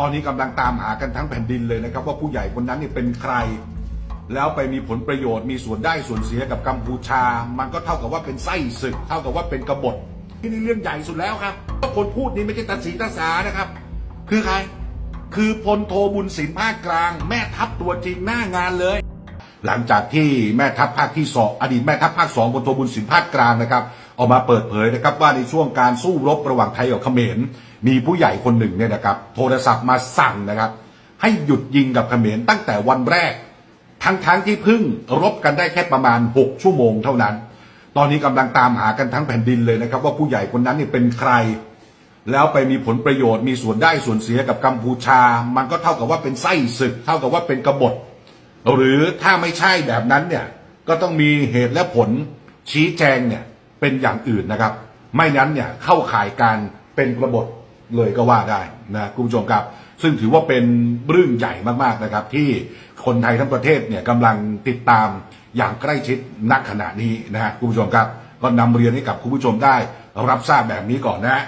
ตอนนี้กำลังตามหากันทั้งแผ่นดินเลยนะครับ ว่าผู้ใหญ่คนนั้นเนี่ยเป็นใคร แล้วไปมีผลประโยชน์มีส่วนได้ส่วนเสียกับกัมพูชา มันก็เท่ากับว่าเป็นไส้ศึก เท่ากับว่าเป็นกบฏที่นี่เรื่องใหญ่สุดแล้วครับคนพูดนี้ไม่ใช่ตัดสีตาสานะครับ คือใคร คือพลโทบุญสินภาคกลาง แม่ทัพตัวจริงหน้างานเลย หลังจากที่แม่ทัพภาคที่สองอดีตแม่ทัพภาคสองพลโทบุญสินภาคกลางนะครับออกมาเปิดเผยนะครับว่าในช่วงการสู้รบระหว่างไทยกับเขมร มีผู้ใหญ่คนหนึ่งเนี่ยนะครับ โทรศัพท์มาสั่งนะครับ ให้หยุดยิงกับเขมรตั้งแต่วันแรก ทั้งๆทที่เพิ่งรบกันได้แค่ประมาณ 6 ชั่วโมงเท่านั้น ตอนนี้กำลังตามหากันทั้งแผ่นดินเลยนะครับ ว่าผู้ใหญ่คนนั้นเนี่ยเป็นใคร แล้วไปมีผลประโยชน์มีส่วนได้ส่วนเสียกับกัมพูชา มันก็เท่ากับว่าเป็นไส้ศึก เท่ากับว่าเป็นกบฏ หรือถ้าไม่ใช่แบบนั้นเนี่ยก็ต้องมีเหตุและผลชี้แจงเนี่ยเป็นอย่างอื่นนะครับ ไม่นั้นเนี่ยเข้าข่ายการเป็นกบฏ เลยก็ว่าได้นะคุณผู้ชมครับ ซึ่งถือว่าเป็นเรื่องใหญ่มากๆนะครับ ที่คนไทยทั้งประเทศเนี่ยกำลังติดตามอย่างใกล้ชิดณขณะนี้นะฮะคุณผู้ชมครับ ก็นำเรียนให้กับคุณผู้ชมได้รับทราบแบบนี้ก่อนนะ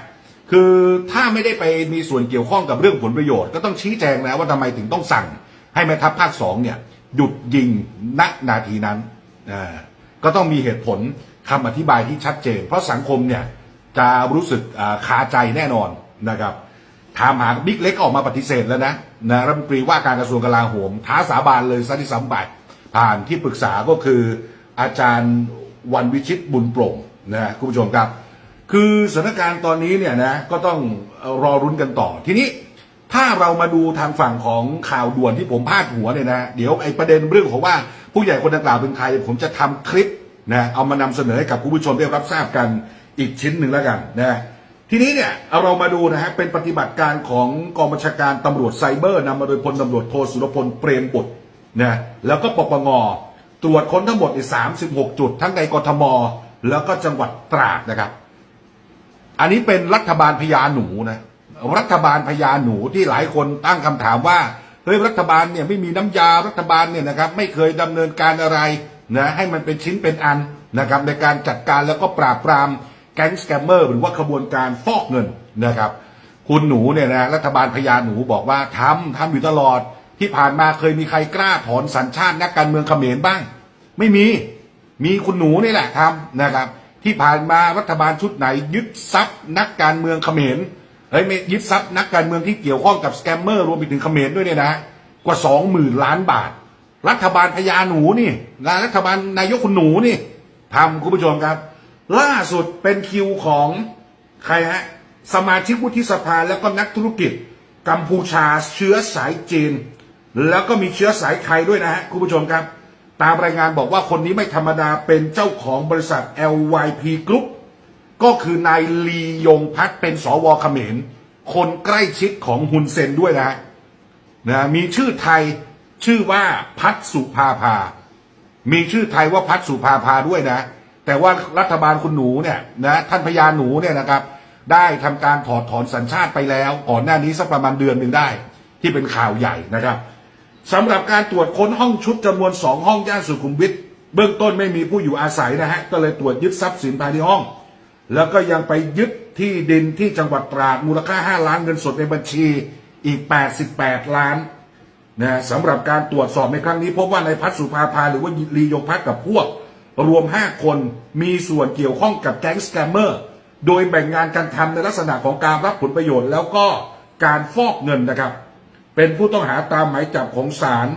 คือถ้าไม่ได้ไปมีส่วนเกี่ยวข้องกับเรื่องผลประโยชน์ ก็ต้องชี้แจงแล้วว่าทำไมถึงต้องสั่ง ให้แม่ทัพภาคสองเนี่ยหยุดยิงณนาทีนั้นอ่าก็ต้องมีเหตุผลคำอธิบายที่ชัดเจน เพราะสังคมเนี่ยจะรู้สึกคาใจแน่นอน นะครับถามหาบิ๊กเล็กออกมาปฏิเสธแล้วนะนะรัฐมนตรีว่าการกระทรวงกลาโหม ท้าสาบานเลยซะที่สำบัดผ่านที่ปรึกษาก็คืออาจารย์วันวิชิตบุญโปร่งนะคุณผู้ชมครับ คือสถานการณ์ตอนนี้เนี่ยนะก็ต้องรอรุ้นกันต่อทีนี้ถ้าเรามาดูทางฝั่งของข่าวด่วนที่ผมพาดหัวเนี่ยนะเดี๋ยวไอ้ประเด็นเรื่องของว่าผู้ใหญ่คนดังกล่าวเป็นใครผมจะทำคลิปนะเอามานำเสนอให้กับคุณผู้ชมได้รับทราบกันอีกชิ้นหนึ่งแล้วกันนะ ทีนี้เนี่ยเรามาดูนะฮะเป็นปฏิบัติการของกองบัญชาการตำรวจไซเบอร์นำมาโดยพลตำรวจโทสุรพลเปรมบุตรนะแล้วก็ปปงตรวจค้นทั้งหมดใน36จุด ทั้งในกทม แล้วก็จังหวัดตราดนะครับ อันนี้เป็นรัฐบาลพญาหนูนะรัฐบาลพญาหนูที่หลายคนตั้งคำถามว่าเฮ้ยรัฐบาลเนี่ยไม่มีน้ำยารัฐบาลเนี่ยนะครับไม่เคยดำเนินการอะไรนะให้มันเป็นชิ้นเป็นอันนะครับในการจัดการแล้วก็ปราบปราม ก๊งสแกมเมอร์หรือว่าขบวนการฟอกเงินนะครับ คุณหนูเนี่ยนะรัฐบาลพญาหนูบอกว่าทำทำอยู่ตลอดที่ผ่านมาเคยมีใครกล้าถอนสัญชาตินักการเมืองเขมรบ้าง ไม่มีมีคุณหนูนี่แหละทำนะครับ ที่ผ่านมารัฐบาลชุดไหน ยึดทรัพย์นักการเมืองเขมรเฮ้ยยึดทรัพย์นักการเมืองที่เกี่ยวข้องกับสแกมเมอร์รวมไปถึงเขมรด้วยเนี่ยนะกว่าสองหมื่นล้านบาท รัฐบาลพญาหนูนี่นะรัฐบาลนายกคุณหนูนี่ทำคุณผู้ชมครับ ล่าสุดเป็นคิวของใครฮะสมาชิกวุฒิสภาแล้วก็นักธุรกิจ กัมพูชาเชื้อสายจีน แล้วก็มีเชื้อสายไทยด้วยนะฮะคุณผู้ชมครับ ตามรายงานบอกว่าคนนี้ไม่ธรรมดาเป็นเจ้าของบริษัท LYP Group ก็คือนายลียงพัฒน์เป็นสวเขมรคนใกล้ชิดของฮุนเซนด้วยนะฮะนะมีชื่อไทยชื่อว่าพัฒสุภาภา มีชื่อไทยว่าพัฒสุภาภาด้วยนะ แต่ว่ารัฐบาลคุณหนูเนี่ยนะท่านพญาหนูเนี่ยนะครับ ได้ทำการถอดถอนสัญชาติไปแล้ว ก่อนหน้านี้สักประมาณเดือนหนึ่งได้ ที่เป็นข่าวใหญ่นะครับสำหรับการตรวจค้นห้องชุดจำนวนสองห้องย่านสุขุมวิทเบื้องต้นไม่มีผู้อยู่อาศัยนะฮะก็เลยตรวจยึดทรัพย์สินภายในห้อง แล้วก็ยังไปยึดที่ดินที่จังหวัดตราดมูลค่า 5 ล้านเงินสดในบัญชีอีก 88 ล้านนะสำหรับการตรวจสอบในครั้งนี้พบว่านายพัฒสุภาพาหรือว่าลียงพัฒกับพวก รวม 5 คนมีส่วนเกี่ยวข้องกับแก๊งสแกมเมอร์โดยแบ่งงานกันทำในลักษณะของการรับผลประโยชน์ แล้วก็การฟอกเงินนะครับ เป็นผู้ต้องหาตามหมายจับของศาล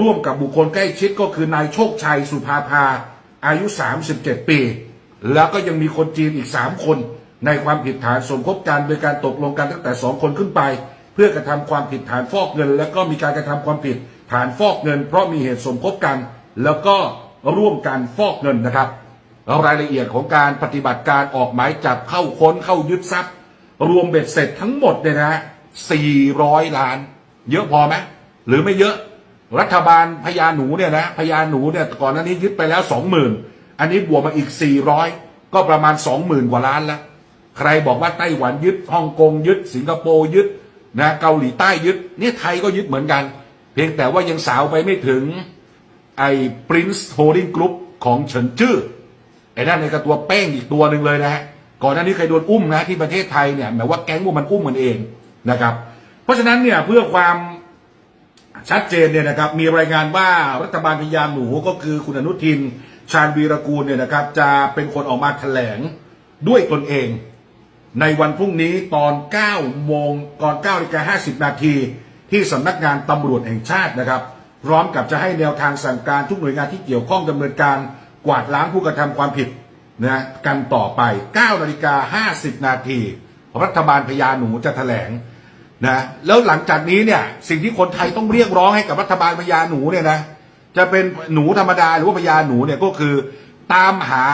ร่วมกับบุคคลใกล้ชิดก็คือนายโชคชัยสุภาพาอายุ 37 ปี แล้วก็ยังมีคนจีนอีก 3 คน ในความผิดฐานสมคบกันโดยการตกลงกันตั้งแต่ 2 คนขึ้นไป เพื่อกระทำความผิดฐานฟอกเงิน แล้วก็มีการกระทำความผิดฐานฟอกเงิน เพราะมีเหตุสมคบกัน แล้วก็ ร่วมกันฟอกเงินนะครับรายละเอียดของการปฏิบัติการออกหมายจับเข้าค้นเข้ายึดทรัพย์ รวมเบ็ดเสร็จทั้งหมดเนี่ยนะฮะ400 ล้าน เยอะพอไหมหรือไม่เยอะรัฐบาลพญาหนูเนี่ยนะพญาหนูเนี่ยก่อนหน้านี้ยึดไปแล้ว 20,000 อันนี้บวกมาอีก 400 ก็ประมาณ 20,000 กว่าล้านแล้วใครบอกว่าไต้หวันยึดฮ่องกงยึด สิงคโปร์ยึดนะเกาหลีใต้ยึดเนี่ยไทยก็ยึดเหมือนกัน เพียงแต่ว่ายังสาวไปไม่ถึง ไอ้ Prince Holding Group ของเฉินจื้อไอ้นั่นในกระตัวเป้งอีกตัวหนึ่งเลยนะฮะก่อนหน้านี้เคยโดนอุ้มนะที่ประเทศไทยเนี่ยหมายว่าแก๊งพวกมันอุ้มมันเองนะครับ เพราะฉะนั้นเนี่ยเพื่อความชัดเจนเนี่ยนะครับมีรายงานว่ารัฐบาลพยาหนูก็คือคุณอนุทิน ชาญวีรกูลเนี่ยนะครับจะเป็นคนออกมาแถลงด้วยตนเอง ในวันพรุ่งนี้ตอน9โมงก่อน9นาฬิกา50 นาทีที่สำนักงานตำรวจแห่งชาตินะครับ พร้อมกับจะให้แนวทางสั่งการทุกหน่วยงานที่เกี่ยวข้องดำเนินการกวาดล้างผู้กระทำความผิดนะกันต่อไป9นาฬิกา50 นาทีรัฐบาลพญาหนูจะแถลงนะแล้วหลังจากนี้เนี่ยสิ่งที่คนไทยต้องเรียกร้องให้กับรัฐบาลพญาหนูเนี่ยนะจะเป็นหนูธรรมดาหรือว่าพญาหนูเนี่ยก็คือตามหา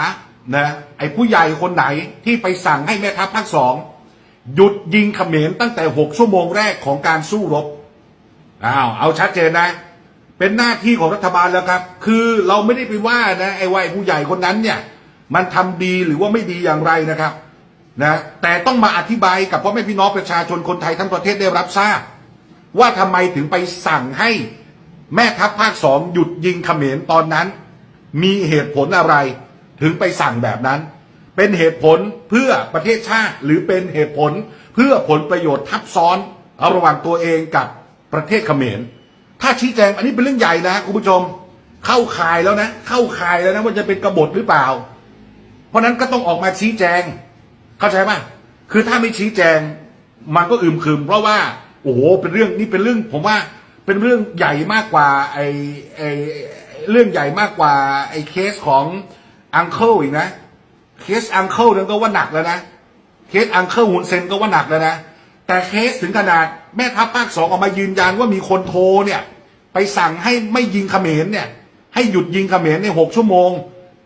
นะไอ้ผู้ใหญ่คนไหนที่ไปสั่งให้แม่ทัพภาคสองหยุดยิงเขมรตั้งแต่ 6 ชั่วโมงแรกของการสู้รบอ้าวเอาชัดเจนนะ เป็นหน้าที่ของรัฐบาลแล้วครับ คือเราไม่ได้ไปว่านะไอ้วัยผู้ใหญ่คนนั้นเนี่ยมันทำดีหรือว่าไม่ดีอย่างไรนะครับนะแต่ต้องมาอธิบายกับพ่อแม่พี่น้องประชาชนคนไทยทั้งประเทศได้รับทราบ ว่าทำไมถึงไปสั่งให้แม่ทัพภาคสองหยุดยิงเขมรตอนนั้น มีเหตุผลอะไร ถึงไปสั่งแบบนั้น เป็นเหตุผลเพื่อประเทศชาติ หรือเป็นเหตุผลเพื่อผลประโยชน์ทับซ้อนระหว่างตัวเองกับประเทศเขมร ถ้าชี้แจงอันนี้เป็นเรื่องใหญ่นะคุณผู้ชม เข้าข่ายแล้วนะ เข้าข่ายแล้วนะว่าจะเป็นกบฏหรือเปล่า เพราะนั้นก็ต้องออกมาชี้แจง เข้าใจป่ะคือถ้าไม่ชี้แจง มันก็อึมครึม เพราะว่าโอ้โหเป็นเรื่องนี่เป็นเรื่อง ผมว่าเป็นเรื่องใหญ่มากกว่าไอไอเรื่องใหญ่มากกว่าไอเคสของอังเคิลอีกนะเคสอังเคิลนั่นก็ว่าหนักแล้วนะเคสอังเคิลฮุนเซนก็ว่าหนักแล้วนะ แต่เคสถึงขนาดแม่ทัพภาคสองออกมายืนยันว่ามีคนโทรเนี่ย ไปสั่งให้ไม่ยิงเขมรเนี่ย ให้หยุดยิงเขมรในหกชั่วโมง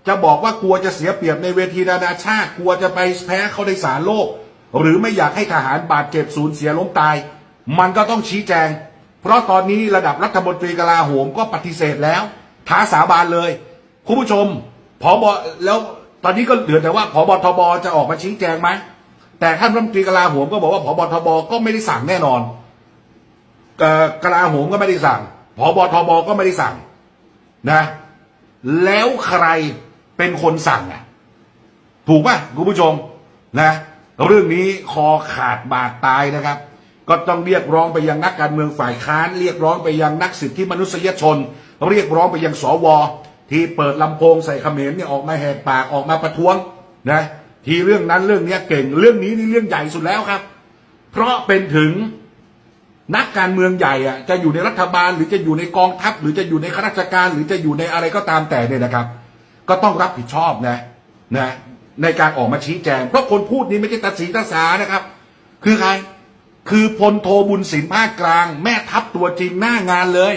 จะบอกว่ากลัวจะเสียเปรียบในเวทีนานาชาติ กลัวจะไปแพ้เขาในศาลโลก หรือไม่อยากให้ทหารบาดเจ็บสูญเสียล้มตาย มันก็ต้องชี้แจง เพราะตอนนี้ระดับรัฐมนตรีกลาโหมก็ปฏิเสธแล้ว ท้าสาบานเลยคุณผู้ชมพอบอแล้วตอนนี้ก็เหลือแต่ว่าพบทบจะออกมาชี้แจงไหม แต่ท่านรัฐมนตรีกลาโหมก็บอกว่าพบทบก็ไม่ได้สั่งแน่นอนกลาโหมก็ไม่ได้สั่งพบทบก็ไม่ได้สั่งนะ แล้วใครเป็นคนสั่งอะ ถูกป่ะคุณผู้ชมนะ เรื่องนี้คอขาดบาดตายนะครับ ก็ต้องเรียกร้องไปยังนักการเมืองฝ่ายค้าน เรียกร้องไปยังนักสิทธิมนุษยชน เรียกร้องไปยังสวที่เปิดลำโพงใส่เขมรเนี่ยออกมาแหกปากออกมาประท้วงนะ ทีเรื่องนั้นเรื่องนี้เก่งเรื่องนี้นี่เรื่องใหญ่สุดแล้วครับ เพราะเป็นถึงนักการเมืองใหญ่อะจะอยู่ในรัฐบาลหรือจะอยู่ในกองทัพ หรือจะอยู่ในข้าราชการ หรือจะอยู่ในอะไรก็ตามแต่เนี่ยนะครับ ก็ต้องรับผิดชอบนะนะในการออกมาชี้แจง เพราะคนพูดนี้ไม่ใช่ตาสีตาสานะครับ คือใคร คือพลโทบุญสินภาคกลาง แม่ทัพตัวจริงหน้างานเลย